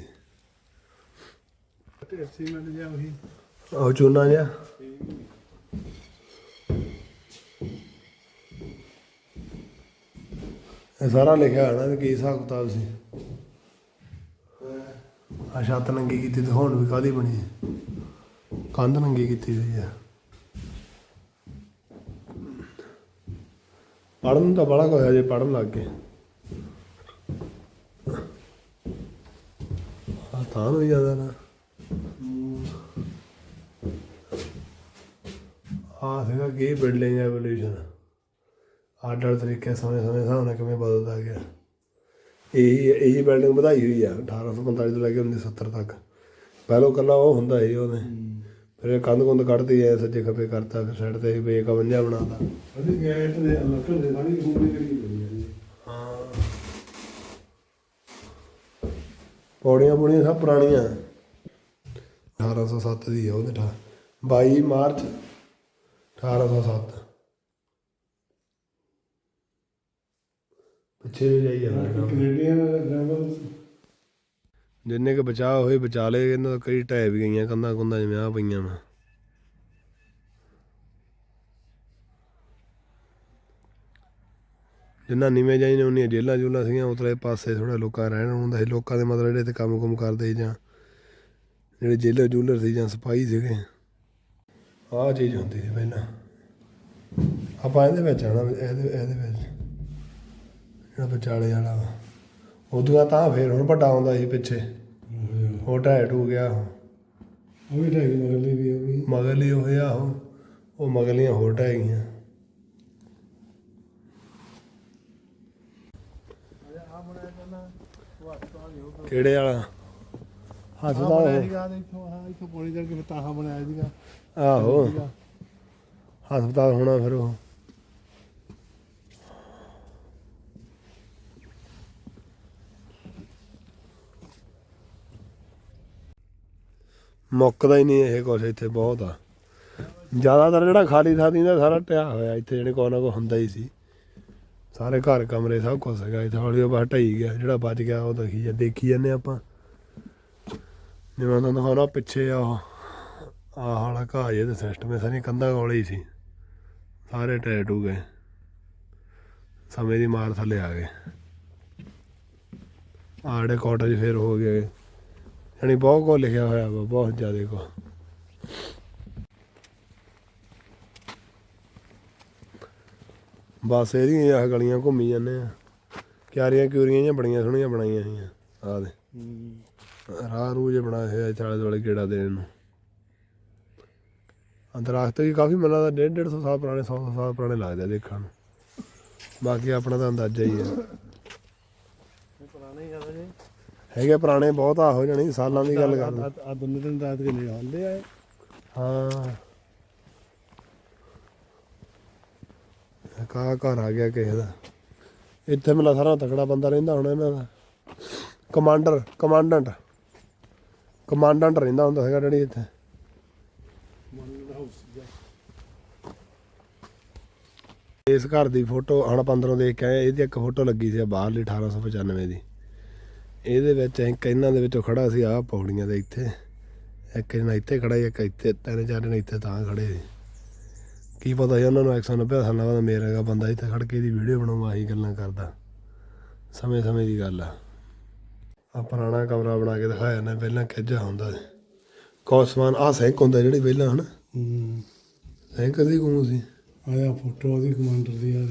ਤੇ ਸੀਮੈਂਟ ਜਿਹਾ ਉਹੀ। ਉਹ ਚੂਨਾ ਜਿਹਾ। ਇਹ ਸਾਰਾ ਲਿਖਿਆ ਹੋਣਾ ਵੀ ਕੀ ਹਿਸਾਬ ਕਿਤਾਬ ਸੀ। ਆ ਛੱਤ ਨੰਗੀ ਕੀਤੀ ਤੇ ਹੁਣ ਵੀ ਕਾਦੀ ਬਣੀ ਹੈ? ਕੰਧ ਨੰਗੀ ਕੀਤੀ ਹੋਈ ਆ ਪੜਨ ਨੂੰ ਤਾਂ ਬੜਾ ਕੁਝ ਹੈ ਜੇ ਪੜਨ ਲੱਗ ਗਏ। ਆ ਤਾਂ ਨੂੰ ਵੀ ਨਾ। ਆ ਸੀਗਾ ਕੀ ਬਿਲਡਿੰਗ ਐਵੋਲੂਸ਼ਨ ਆਰਡਰ ਤਰੀਕੇ ਸਮੇਂ ਸਮੇਂ ਹਿਸਾਬ ਨਾਲ ਕਿਵੇਂ ਬਦਲਦਾ ਗਿਆ। ਇਹੀ ਇਹੀ ਬਿਲਡਿੰਗ ਵਧਾਈ ਹੋਈ ਆ 1845 ਤੋਂ ਲੈ ਕੇ 1970 ਤੱਕ। ਪਹਿਲੋਂ ਕੱਲਾ ਉਹ ਹੁੰਦਾ ਸੀ ਉਹਨੇ। ਫਿਰ ਇਹ ਕੰਧ ਕੁੰਧ ਕੱਢਦੀ ਐ ਸੱਜੇ ਖੱਬੇ ਕਰਤਾ ਫਿਰ ਸਾਈਡ ਤੇ ਬੇਕ ਬੰਜਾ ਬਣਾਤਾ। ਉਹਦੀ ਗੇਟ ਦੇ ਲੱਕੜ ਦੇ ਸਾਰੀ ਘੁੰਮੀ ਕਰੀ ਹੋਈ ਹੈ ਹਾਂ। ਪੌੜੀਆਂ ਪੌੜੀਆਂ ਸਭ ਪੁਰਾਣੀਆਂ। 1807 ਦੀ ਆ ਉਹਦੇ ਠਾ 22 ਮਾਰਚ 1807 ਪਿੱਛੇ ਨੂੰ ਜਾਈ ਜਾਂਦਾ ਕੰਮ। ਕੈਨੇਡੀਅਨ ਡਰਾਈਵਰ ਜਿੰਨੇ ਕੁ ਬਚਾਅ ਹੋਏ ਬਚਾ ਲਏ ਇਹਨਾਂ ਦਾ ਕਈ ਢਹਿ ਵੀ ਗਈਆਂ ਕੰਧਾਂ ਕੁੰਧਾਂ ਜਿਵੇਂ ਆ ਪਈਆਂ ਵਾ। ਜਿੰਨਾ ਨੀਵੇਂ ਜਾਈ ਨੇ ਉਹਨੀਆਂ ਜੇਲਾਂ ਜੂਲਾਂ ਸੀਗੀਆਂ ਉਤਲੇ ਪਾਸੇ ਥੋੜਾ ਲੋਕਾਂ ਰਹਿਣ ਹੁੰਦਾ ਸੀ। ਲੋਕਾਂ ਦੇ ਮਤਲਬ ਜਿਹੜੇ ਤੇ ਕੰਮ ਕੁਮ ਕਰਦੇ ਸੀ ਜਾਂ ਜਿਹੜੇ ਜੇਲਰ ਜੂਲਰ ਸੀ ਜਾਂ ਸਿਪਾਹੀ ਸੀਗੇ। ਆਹ ਚੀਜ਼ ਹੁੰਦੀ ਸੀ ਪਹਿਲਾਂ। ਆਪਾਂ ਇਹਦੇ ਵਿੱਚ ਆਣਾ ਇਹਦੇ ਇਹਦੇ ਵਿੱਚ। ਜਿਹੜਾ ਵਿਚਾਲੇ ਵਾਲਾ ਵਾ। ਉਦੋਂ ਤਾਂ ਫੇਰ ਹੁਣ ਵੱਡਾ ਆਉਂਦਾ ਸੀ ਪਿੱਛੇ। ਉਹ ਢਹਿ ਟੂ ਗਿਆ। ਉਹ। ਵੀ ਢਾਈ ਮਗਲੀ ਵੀ ਉਹ ਵੀ। ਮਗਰਲੀ ਹੋਇਆ ਉਹ ਉਹ ਮਗਰਲੀਆਂ ਹੋਰ ਢਹਿ ਗਈਆਂ। ਕਿਹੜੇ ਵਾਲਾ? ਹੱਸਦਾ ਬਣਾਇਆ ਉਹ ਇੱਥੋਂ ਹਾਂ ਇੱਥੋਂ ਪੌੜੀ ਚੜ ਕੇ ਫਿਰ ਤਾਹਾ ਬਣਾਇਆ ਸੀਗਾ। ਆਹੋ। ਹਸਪਤਾਲ ਹੋਣਾ ਫਿਰ ਉਹ। ਮੁੱਕਦਾ ਹੀ ਨਹੀਂ ਇਹ ਕੁਛ, ਇੱਥੇ ਬਹੁਤ ਆ। ਜ਼ਿਆਦਾਤਰ ਜਿਹੜਾ ਖਾਲੀ ਥਾਂ ਦਾ ਸਾਰਾ ਟਿਆ ਹੋਇਆ, ਇੱਥੇ ਜਿਹੜੇ ਕੋਈ ਨਾ ਕੋਈ ਹੁੰਦਾ ਹੀ ਸੀ। ਸਾਰੇ ਘਰ ਕਮਰੇ ਸਭ ਕੁਝ ਹੈਗਾ, ਇੱਥੇ ਹੌਲੀ ਹੌਲੀ ਬਸ ਢਈ ਗਿਆ, ਜਿਹੜਾ ਬਚ ਗਿਆ ਉਹ ਦੇਖੀ ਜਾ, ਦੇਖੀ ਜਾਂਦੇ ਆਪਾਂ। ਜਿਵੇਂ ਤੁਹਾਨੂੰ ਦਿਖਾਉਣਾ, ਪਿੱਛੇ ਆ ਉਹ, ਆਹ ਵਾਲਾ ਘਾਹ ਜਿਹੇ ਦੇ ਸਿਸਟਮ ਹੈ, ਸਾਰੀਆਂ ਕੰਧਾਂ ਕੋਲੇ ਹੀ ਸੀ। ਸਾਰੇ ਟੈਟ ਹੋ ਗਏ। ਸਮੇਂ ਦੀ ਮਾਰ ਥੱਲੇ ਆ ਗਏ। ਆੜੇ ਕਾਟੇਜ ਫੇਰ ਹੋ ਗਏ। ਯਾਨੀ ਬਹੁਤ ਕੋ ਲਿਖਿਆ ਹੋਇਆ ਵਾ ਬਹੁਤ ਜ਼ਿਆਦਾ ਕੋ ਬਸ ਇਹਦੀਆਂ ਆਹ ਗਲੀਆਂ ਘੁੰਮੀ ਜਾਂਦੇ ਆ। ਕਿਆਰੀਆਂ ਕਿਉਰੀਆਂ ਜਿਹੀਆਂ ਬੜੀਆਂ ਸੋਹਣੀਆਂ ਬਣਾਈਆਂ ਹੋਈਆਂ ਆਹ ਦੇ ਰਾਹ ਰੂ ਜੇ ਬਣਾਏ ਹੋਏ ਆ ਚਾਲੇ ਦੁਆਲੇ ਗੇੜਾ ਦੇਣ ਨੂੰ। ਅੰਦਰਾਖਤ ਵੀ ਕਾਫੀ ਮੈਨੂੰ ਲੱਗਦਾ ਡੇਢ ਡੇਢ ਸੌ ਸਾਲ ਪੁਰਾਣੇ 100 ਸਾਲ ਪੁਰਾਣੇ ਲੱਗਦੇ ਦੇਖਣ ਨੂੰ। ਬਾਕੀ ਆਪਣਾ ਤਾਂ ਅੰਦਾਜ਼ਾ ਹੀ ਹੈ ਜੀ ਹੈਗੇ ਪੁਰਾਣੇ ਬਹੁਤ ਆ ਹੋ ਜਾਣੀ ਸਾਲਾਂ ਦੀ ਗੱਲ ਕਰਦਾ ਆ ਦੋਨੇ ਦਿਨ ਰਾਤ ਕੇ ਨਹੀਂ ਹਲਦੇ ਆ ਹਾਂ। ਕਾ ਘਰ ਆ ਗਿਆ ਕਿਸੇ ਦਾ। ਇੱਥੇ ਮੇਰਾ ਸਾਰਾ ਤਕੜਾ ਬੰਦਾ ਰਹਿੰਦਾ ਹੁਣ ਇਹਨਾਂ ਦਾ। Commander commandant. ਕਮਾਂਡੈਂਟ ਰਹਿੰਦਾ ਹੁੰਦਾ ਸੀਗਾ ਡੈਡੀ ਇੱਥੇ। ਇਸ ਘਰ ਦੀ ਫੋਟੋ ਹਣ ਪੰਦਰੋਂ ਦੇਖ ਕੇ ਆਏ ਇਹਦੀ ਇੱਕ ਫੋਟੋ ਲੱਗੀ ਸੀ ਬਾਹਰਲੀ 1895 ਦੀ। ਇਹਦੇ ਵਿੱਚ ਇੱਕ ਇਹਨਾਂ ਦੇ ਵਿੱਚੋਂ ਖੜਾ ਸੀ ਆਹ ਪੌੜੀਆਂ ਦੇ ਇੱਥੇ। ਇੱਕ ਜਣਾ ਇੱਥੇ ਖੜਾ ਇੱਕ ਇੱਥੇ ਤਿੰਨ ਚਾਰ ਜਣੇ ਇੱਥੇ ਤਾਂ ਖੜੇ ਸੀ। ਕੀ ਪਤਾ ਸੀ ਉਹਨਾਂ ਨੂੰ 190 ਸਾਲਾਂ ਬਾਅਦ ਮੇਰਾ ਬੰਦਾ ਇੱਥੇ ਖੜ ਕੇ ਇਹਦੀ ਵੀਡੀਓ ਬਣਾਉਂਦਾ ਆਹੀ ਗੱਲਾਂ ਕਰਦਾ। ਸਮੇਂ ਸਮੇਂ ਦੀ ਗੱਲ ਆ। ਆ ਪੁਰਾਣਾ ਕਮਰਾ ਬਣਾ ਕੇ ਦਿਖਾਇਆ ਨਾ ਪਹਿਲਾਂ ਕਿੱਜਾ ਹੁੰਦਾ ਸੀ। ਕੋਸਮਾਨ ਆ ਸੈਂਕ ਹੁੰਦਾ ਜਿਹੜੀ ਪਹਿਲਾਂ ਹਨ? ਸੈਂਕ ਦੀ ਕੌਣ ਸੀ? ਆਇਆ ਫੋਟੋ ਉਹਦੀ ਕਮਾਂਡਰ ਦੀ ਆ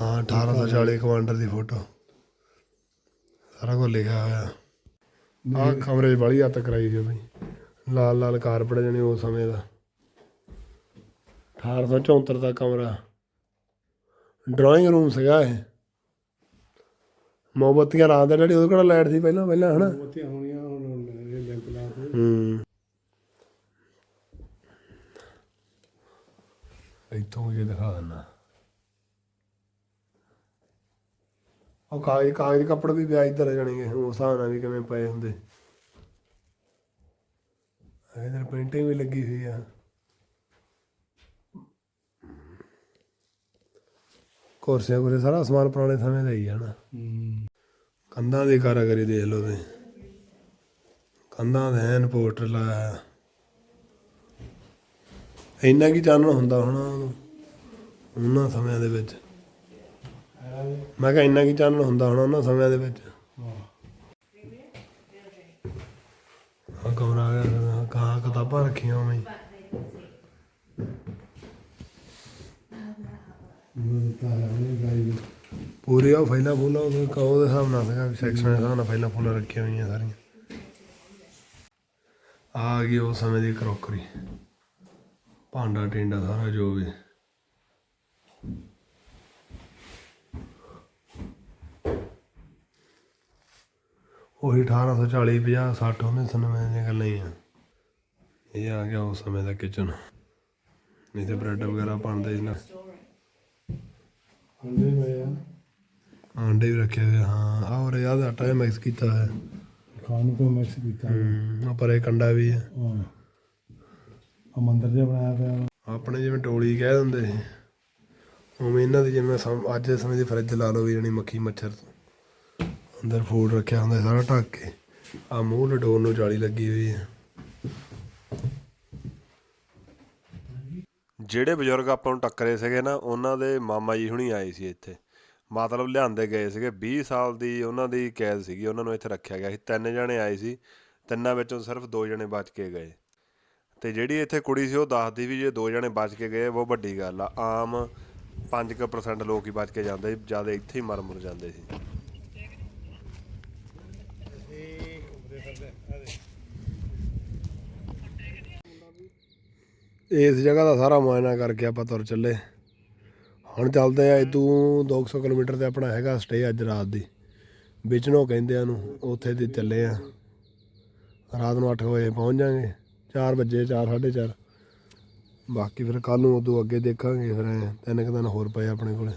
ਹਾਂ 1840 ਕਮਾਂਡਰ ਦੀ ਫੋਟੋ। ਸਾਰਾ ਕੁਝ ਲਿਖਿਆ ਹੋਇਆ। ਆਹ ਕਮਰੇ ਬੜੀ ਹੱਤ ਕਰਾਈ ਸੀ ਬਈ ਲਾਲ ਲਾਲ ਕਾਰਪਟ ਜਣੇ ਉਸ ਸਮੇਂ ਦਾ। 1874 ਦਾ ਕਮਰਾ। ਡਰਾਇੰਗ ਰੂਮ ਸੀਗਾ ਇਹ। ਮੋਮਬੱਤੀਆਂ ਲਾਉਂਦੇ ਜਿਹੜੇ ਉਹਦੇ ਕੋਲ ਲਾਈਟ ਸੀ ਪਹਿਲਾਂ ਪਹਿਲਾਂ ਹਨਾ? ਮੋਤੀਆਂ ਹੋਣੀਆਂ ਹੁਣ ਲੈਂਪ ਲਾ ਕੇ। ਹੂੰ। ਇੱਥੋਂ ਇਹ ਦਿਖਾ ਦਿੰਦਾ। ਉਹ ਕਾਗਜ਼ ਕਾਗਜ਼ ਕੱਪੜੇ ਵੀ ਵਿਆਜ ਇੱਧਰ ਜਾਣਗੇ, ਉਹ ਹਿਸਾਬ ਨਾਲ ਵੀ ਕਿਵੇਂ ਪਏ ਹੁੰਦੇ। ਇਧਰ ਪ੍ਰਿੰਟਿੰਗ ਵੀ ਲੱਗੀ ਹੋਈ ਆ। ਕੋਰਸੇ ਕੁਰੇ ਸਾਰਾ ਸਮਾਨ ਪੁਰਾਣੇ ਸਮੇਂ ਦਾ ਹੀ ਹੈ ਨਾ। ਕੰਧਾਂ ਦੀ ਕਾਰਾਗਰੀ ਦੇਖ ਲਓ ਤੇ ਕੰਧਾਂ ਦੇ ਐਨ ਪੋਸਟਰ ਲਾਇਆ ਇੰਨਾ ਕੀ ਚਾਨਣ ਹੁੰਦਾ ਹੋਣਾ ਉਹਨਾਂ ਸਮਿਆਂ ਦੇ ਵਿੱਚ। ਮੈਂ ਕਿਹਾ ਇੰਨਾ ਕੀ ਚਾਨਣ ਹੁੰਦਾ ਹੋਣਾ ਉਹਨਾਂ ਸਮਿਆਂ ਦੇ ਵਿੱਚ। ਆ ਕਮਰਾ ਆ ਗਿਆ ਕਾ ਕਿਤਾਬਾਂ ਰੱਖੀਆਂ ਹੋਵੇਂ ਮੈਨੂੰ ਤਾਂ ਆ ਫਾਈਲਾਂ ਫੂਲਾਂ ਉਹਦੇ ਕ- ਉਹਦੇ ਹਿਸਾਬ ਨਾਲ ਸੀਗਾ ਸੈਕਸ਼ਨ ਦੇ ਹਿਸਾਬ ਨਾਲ ਫਾਈਲਾਂ ਫੂਲਾਂ ਰੱਖੀਆਂ ਹੋਈਆਂ ਸਾਰੀਆਂ। ਆ ਗਈ ਉਹ ਸਮੇਂ ਦੀ ਕਰੋਕਰੀ। ਭਾਂਡਾ, ਟਿੰਡਾ ਸਾਰਾ ਜੋ ਵੀ। ਉਹੀ 1840 50 60 ਉਹਨੇ ਸਮੇਂ ਦੀਆਂ ਗੱਲਾਂ ਹੀ ਆ। ਇਹ ਆ ਗਿਆ ਉਸ ਸਮੇਂ ਦਾ ਕਿਚਨ ਨਹੀਂ ਤੇ ਬ੍ਰੈਡ ਵਗੈਰਾ ਬਣਦੇ ਸੀ ਨਾ। ਅੰਡੇ ਪਏ ਆ। ਆਂਡੇ ਵੀ ਰੱਖੇ ਹੋਏ ਆ, ਹਾਂ। ਆਹ ਉਰੇ ਆਹ ਦਾ ਆਟਾ ਮਿਕਸ ਕੀਤਾ ਹੈ ਖਾਣ ਨੂੰ ਮਿਕਸ ਕੀਤਾ ਹੂੰ ਪਰ ਇਹ ਕੰਡਾ ਵੀ ਹੈ ਹਾਂ। ਆ ਮੰਦਰ ਜਿਹਾ ਬਣਾਇਆ ਪਿਆ ਵਾ। ਆਪਣੇ ਜਿਵੇਂ ਟੋਲੀ ਕਹਿ ਦਿੰਦੇ ਸੀ। ਉਵੇਂ ਇਹਨਾਂ ਦੀ ਜਿਵੇਂ ਅੱਜ ਦੇ ਸਮੇਂ ਦੀ ਫਰਿੱਜ ਲਾ ਲਓ ਵੀ ਜਾਣੀ ਮੱਖੀ ਮੱਛਰ ਤੋਂ। ਅੰਦਰ ਫੂਡ ਰੱਖਿਆ ਹੁੰਦਾ ਸਾਰਾ ਢੱਕ ਕੇ। ਆ ਮੂੰਹ ਲਡੋਰ ਨੂੰ ਜਾਲੀ ਲੱਗੀ ਹੋਈ ਹੈ ਜਿਹੜੇ ਬਜ਼ੁਰਗ ਆਪਾਂ ਨੂੰ ਟੱਕਰੇ ਸੀਗੇ ਨਾ, ਉਹਨਾਂ ਦੇ ਮਾਮਾ ਜੀ ਹੁਣੀ ਆਏ ਸੀ ਇੱਥੇ। ਮਤਲਬ ਲਿਆਂਦੇ ਗਏ ਸੀਗੇ। 20 ਸਾਲ ਦੀ ਉਹਨਾਂ ਦੀ ਕੈਦ ਸੀਗੀ, ਉਹਨਾਂ ਨੂੰ ਇੱਥੇ ਰੱਖਿਆ ਗਿਆ ਸੀ। ਤਿੰਨ ਜਣੇ ਆਏ ਸੀ, ਤਿੰਨਾਂ ਵਿੱਚੋਂ ਸਿਰਫ ਦੋ ਜਣੇ ਬਚ ਕੇ ਗਏ। ਤੇ ਜਿਹੜੀ ਇੱਥੇ ਕੁੜੀ ਸੀ, ਉਹ ਦੱਸਦੀ ਵੀ ਜੇ ਦੋ ਜਣੇ ਬਚ ਕੇ ਗਏ ਉਹ ਵੱਡੀ ਗੱਲ ਆ। ਆਮ 5% ਲੋਕ ਹੀ ਬਚ ਕੇ ਜਾਂਦੇ ਸੀ, ਜ਼ਿਆਦਾ ਇੱਥੇ ਹੀ ਮਰ ਮੁਰ ਜਾਂਦੇ ਸੀ। ਇਸ ਜਗ੍ਹਾ ਦਾ ਸਾਰਾ ਮੁਆਇਨਾ ਕਰਕੇ ਆਪਾਂ ਤੁਰ ਚੱਲੇ। ਹੁਣ ਚੱਲਦੇ ਆ ਇਤੋਂ 200 ਕਿਲੋਮੀਟਰ ਤੇ ਆਪਣਾ ਹੈਗਾ ਸਟੇ ਅੱਜ ਰਾਤ ਦੀ। ਵਿਚਨੋਂ ਕਹਿੰਦੇ ਆ ਨੂੰ ਉੱਥੇ ਦੀ ਚੱਲੇ ਆ। ਰਾਤ ਨੂੰ 8 ਵਜੇ ਪਹੁੰਚ ਜਾਾਂਗੇ। 4 ਵਜੇ 4 4:30 ਬਾਕੀ ਫਿਰ ਕੱਲ ਨੂੰ ਉਦੋਂ ਅੱਗੇ ਦੇਖਾਂਗੇ ਫਿਰ ਐਂ, ਤਿੰਨ ਕੁ ਦਿਨ ਹੋਰ ਪਏ ਆਪਣੇ ਕੋਲੇ।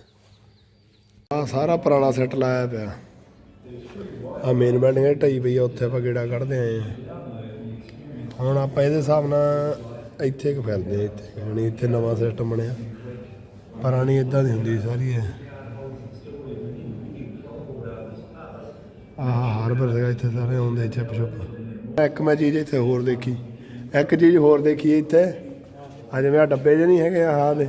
ਆ ਸਾਰਾ ਪੁਰਾਣਾ ਸੈੱਟ ਲਾਇਆ ਪਿਆ। ਆ ਮੇਨ ਬਿਲਡਿੰਗ ਢਈ ਪਈ ਆ, ਉੱਥੇ ਆਪਾਂ ਗੇੜਾ ਕੱਢਦੇ ਆਏ ਹੁਣ ਆਪਾਂ ਇਹਦੇ ਹਿਸਾਬ ਨਾਲ ਇੱਥੇ ਕੁ ਫੈਲਦੇ ਆ, ਇੱਥੇ ਹੁਣ ਇੱਥੇ ਨਵਾਂ ਸਿਸਟਮ ਬਣਿਆ। ਪੁਰਾਣੀ ਇਦਾਂ ਦੀ ਹੁੰਦੀ ਸੀ ਸਾਰੀ ਇਹ। ਆਹ ਹਾਰਬਰ ਸੀਗਾ ਇੱਥੇ ਸਾਰੇ ਆਉਂਦੇ ਇੱਥੇ ਚੁੱਪ ਇੱਕ ਮੈਂ ਚੀਜ਼ ਇੱਥੇ ਹੋਰ ਦੇਖੀ। ਇੱਕ ਚੀਜ਼ ਹੋਰ ਦੇਖੀ ਇੱਥੇ। ਆ ਜਿਵੇਂ ਆ ਡੱਬੇ ਜਿਹੇ ਨਹੀਂ ਹੈਗੇ, ਆਹ ਦੇ।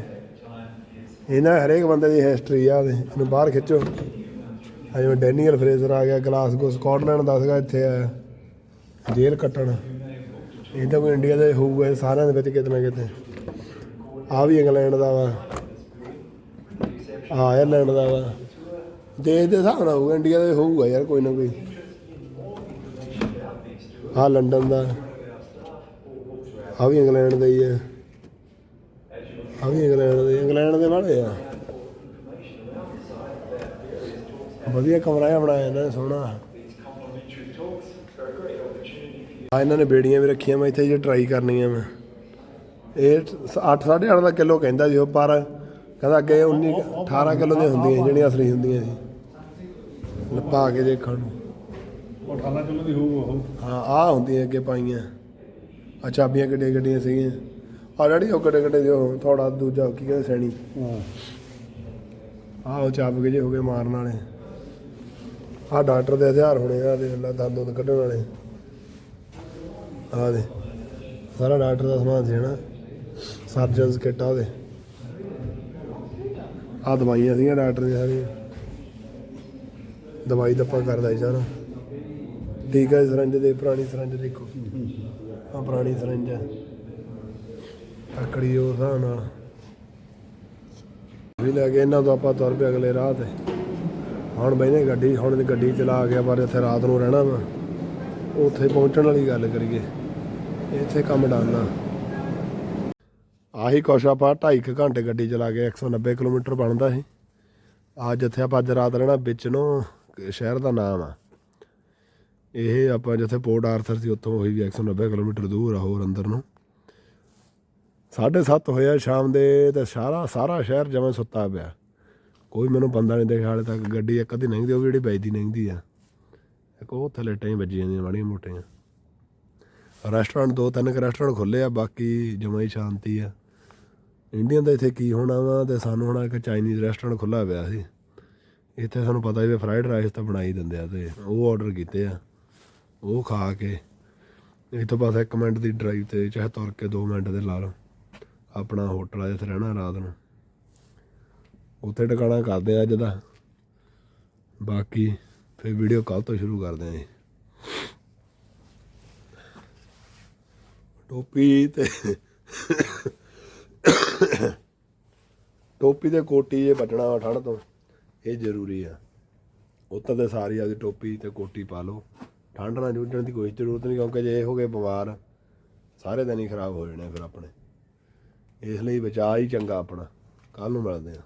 ਇਹਨਾਂ ਹਰੇਕ ਬੰਦੇ ਦੀ ਹਿਸਟਰੀ ਆ ਦੇ। ਇਹਨੂੰ ਬਾਹਰ ਖਿੱਚੋ। ਆ ਜਿਵੇਂ ਡੈਨੀਅਲ ਫਰੇਜ਼ਰ ਆ ਗਿਆ ਗਲਾਸਗੋ ਸਕਾਟਲੈਂਡ ਦਾ ਸੀਗਾ ਇੱਥੇ ਆਇਆ ਜੇਲ੍ਹ ਕੱਟਣ। ਇਹ ਤਾਂ ਕੋਈ ਇੰਡੀਆ ਦਾ ਹੀ ਹੋਊਗਾ ਸਾਰਿਆਂ ਦੇ ਵਿੱਚ ਕਿਤੇ ਨਾ ਕਿਤੇ। ਆ ਵੀ ਇੰਗਲੈਂਡ ਦਾ ਵਾ। ਆ ਆਇਰਲੈਂਡ ਦਾ ਵਾ। ਦੇਸ਼ ਦੇ ਹਿਸਾਬ ਨਾਲ ਹੋਊਗਾ ਇੰਡੀਆ ਦਾ ਹੋਊਗਾ ਯਾਰ ਕੋਈ ਨਾ ਕੋਈ। ਆ ਲੰਡਨ ਦਾ। ਆ ਵੀ ਇੰਗਲੈਂਡ ਦਾ ਹੀ ਹੈ ਆ ਵੀ ਇੰਗਲੈਂਡ ਦੇ ਇੰਗਲੈਂਡ ਦੇ ਵਾਲੇ ਆ। ਵਧੀਆ ਕਮਰਾ ਬਣਾਇਆ ਇਹਨਾਂ ਨੇ, ਸੋਹਣਾ। ਆ ਇਹਨਾਂ ਨੇ ਬੇੜੀਆਂ ਵੀ ਰੱਖੀਆਂ ਮੈਂ ਇੱਥੇ ਜੇ ਟਰਾਈ ਕਰਨੀਆਂ ਮੈਂ। ਇਹ 8 8.5 ਦਾ ਕਿਲੋ ਕਹਿੰਦਾ ਸੀ ਉਹ ਪਰ ਕਹਿੰਦਾ ਅੱਗੇ 19 18 ਕਿਲੋ ਦੀਆਂ ਹੁੰਦੀਆਂ ਜਿਹੜੀਆਂ ਅਸਲੀ ਹੁੰਦੀਆਂ ਸੀ। ਲੱਪਾ ਕੇ ਦੇਖਣ ਨੂੰ। ਉਹ 18 ਕਿਲੋ ਦੀ ਹੋਊ ਉਹ। ਹਾਂ ਆ ਹੁੰਦੀਆਂ ਅੱਗੇ ਪਾਈਆਂ। ਆ ਚਾਬੀਆਂ ਕਿੱਡੀਆਂ ਕਿੱਡੀਆਂ ਸੀਗੀਆਂ। ਆ ਜਿਹੜੀ ਉਹ ਕਿੱਡੇ ਕਿੱਡੇ ਜੋ ਥੋੜਾ ਦੂਜਾ ਕੀ ਕਹਿੰਦੇ ਸੈਣੀ। ਹਾਂ। ਆਹ ਉਹ ਚੱਬ ਕੇ ਜੇ ਹੋ ਗਏ ਮਾਰਨ ਵਾਲੇ। ਆਹ ਡਾਕਟਰ ਦੇ ਹਥਿਆਰ ਹੋਣੇ ਆ ਦੇ ਅੱਲਾ ਦੰਦ ਦੁੰਦ ਕੱਢਣ ਵਾਲੇ। ਆਹ ਦੇ। ਸਾਰਾ ਡਾਕਟਰ ਦਾ ਸਮਾਨ ਸੀ ਹਨਾ। ਸਰਜਨਸ ਕਿੱਟ ਆ ਉਹਦੇ। ਆਹ ਦਵਾਈਆਂ ਸੀਗੀਆਂ ਡਾਕਟਰ ਦੀਆਂ ਸਾਰੀਆਂ। ਦਵਾਈ ਦੱਪਾ ਕਰਦਾ ਸੀ ਸਾਰਾ। ਟੀਕਾ ਸਰੰਜ ਦੇ, ਪੁਰਾਣੀ ਸਰੰਜ ਦੇਖੋ। ਆ ਪੁਰਾਣੀ ਸਰੰਜ ਆ। ਤੱਕੜੀ ਉਹ ਹਿਸਾਬ ਨਾਲ। ਵੀ ਲੈ ਕੇ ਇਹਨਾਂ ਤੋਂ ਆਪਾਂ ਤੁਰ ਪਏ ਅਗਲੇ ਰਾਹ ਤੇ। ਹੁਣ ਬੈਨੇ ਗੱਡੀ, ਹੁਣ ਗੱਡੀ ਚਲਾ ਗਿਆ ਪਰ ਇੱਥੇ ਰਾਤ ਨੂੰ ਰਹਿਣਾ ਵਾ। ਉੱਥੇ ਪਹੁੰਚਣ ਵਾਲੀ ਗੱਲ ਕਰੀਏ। ਇੱਥੇ ਕੰਮ ਡਾਲਣਾ। ਆਹੀ ਕੁਛ ਆਪਾਂ 2.5 ਘੰਟੇ ਗੱਡੀ ਚਲਾ ਕੇ 190 ਕਿਲੋਮੀਟਰ ਬਣਦਾ ਸੀ। ਆ ਜਿੱਥੇ ਆਪਾਂ ਅੱਜ ਰਾਤ ਰਹਿਣਾ ਵਿੱਚ ਨੂੰ, ਸ਼ਹਿਰ ਦਾ ਨਾਮ ਆ। ਇਹ ਆਪਾਂ ਜਿੱਥੇ ਪੋਰਟ ਆਰਥਰ ਸੀ, ਉੱਥੋਂ ਉਹੀ ਵੀ 190 ਕਿਲੋਮੀਟਰ ਦੂਰ ਆ ਹੋਰ ਅੰਦਰ ਨੂੰ। ਸਾਢੇ ਸੱਤ ਹੋਇਆ ਸ਼ਾਮ ਦੇ ਤੇ ਸਾਰਾ ਸਾਰਾ ਸ਼ਹਿਰ ਜਿਵੇਂ ਸੁੱਤਾ ਪਿਆ। ਕੋਈ ਮੈਨੂੰ ਬੰਦਾ ਨਹੀਂ ਦੇਖਿਆ, ਹਾਲੇ ਤੱਕ ਗੱਡੀ ਇੱਕ ਅੱਧੀ ਲੰਘਦੀ ਉਹ ਵੀ ਜਿਹੜੀ ਵੱਜਦੀ ਲੰਘਦੀ ਆ। ਇੱਕ ਉਹ ਥੱਲੇ ਟਾਈ ਵੱਜੀ ਜਾਂਦੀਆਂ ਮਾੜੀਆਂ ਮੋਟੀਆਂ। ਰੈਸਟੋਰੈਂਟ, ਦੋ ਤਿੰਨ ਕੁ ਰੈਸਟੋਰੈਂਟ ਖੁੱਲੇ ਆ, ਬਾਕੀ ਜਮਾਂ ਹੀ ਸ਼ਾਂਤੀ ਆ। ਇੰਡੀਅਨ ਦਾ ਇੱਥੇ ਕੀ ਹੋਣਾ ਵਾ ਤੇ ਸਾਨੂੰ ਹੋਣਾ ਇੱਕ ਚਾਈਨੀਜ਼ ਰੈਸਟੋਰੈਂਟ ਖੁੱਲਾ ਪਿਆ ਸੀ। ਇੱਥੇ ਸਾਨੂੰ ਪਤਾ ਹੀ ਵੀ ਫਰਾਈਡ ਰਾਈਸ ਤਾਂ ਬਣਾਈ ਦਿੰਦੇ ਆ ਤੇ ਉਹ ਆਰਡਰ ਕੀਤੇ ਆ। ਉਹ ਖਾ ਕੇ। ਇੱਥੋਂ ਬਸ ਇੱਕ ਮਿੰਟ ਦੀ ਡਰਾਈਵ ਤੇ ਚਾਹੇ ਤੁਰ ਕੇ 2 ਮਿੰਟ ਦੇ ਲਾ ਲਓ। ਆਪਣਾ ਹੋਟਲ ਆ ਜਿੱਥੇ ਰਹਿਣਾ ਰਾਤ ਨੂੰ। ਉੱਥੇ ਟਿਕਾਣਾ ਕਰਦੇ ਆ ਅੱਜ ਦਾ। ਬਾਕੀ ਫਿਰ ਵੀਡੀਓ ਕੱਲ ਤੋਂ ਸ਼ੁਰੂ ਕਰਦੇ ਆ ਜੀ। ਟੋਪੀ ਤੇ ਟੋਪੀ ਤੇ ਕੋਟੀ ਜੇ ਬਚਣਾ ਵਾ ਠੰਡ ਤੋਂ, ਇਹ ਜ਼ਰੂਰੀ ਆ। ਉੱਤਰ ਤੇ ਸਾਰੀ ਆਪਦੀ ਟੋਪੀ ਤੇ ਕੋਟੀ ਪਾ ਲਓ। ਠੰਡ ਨਾਲ ਜੂਝਣ ਦੀ ਕੋਈ ਜ਼ਰੂਰਤ ਨਹੀਂ, ਕਿਉਂਕਿ ਜੇ ਇਹ ਹੋ ਗਏ ਬਿਮਾਰ ਸਾਰੇ ਦਿਨ ਹੀ ਖਰਾਬ ਹੋ ਜਾਣੇ ਫਿਰ ਆਪਣੇ। ਇਸ ਲਈ ਬਚਾਅ ਹੀ ਚੰਗਾ ਆਪਣਾ। ਕੱਲ ਨੂੰ ਮਿਲਦੇ ਆ।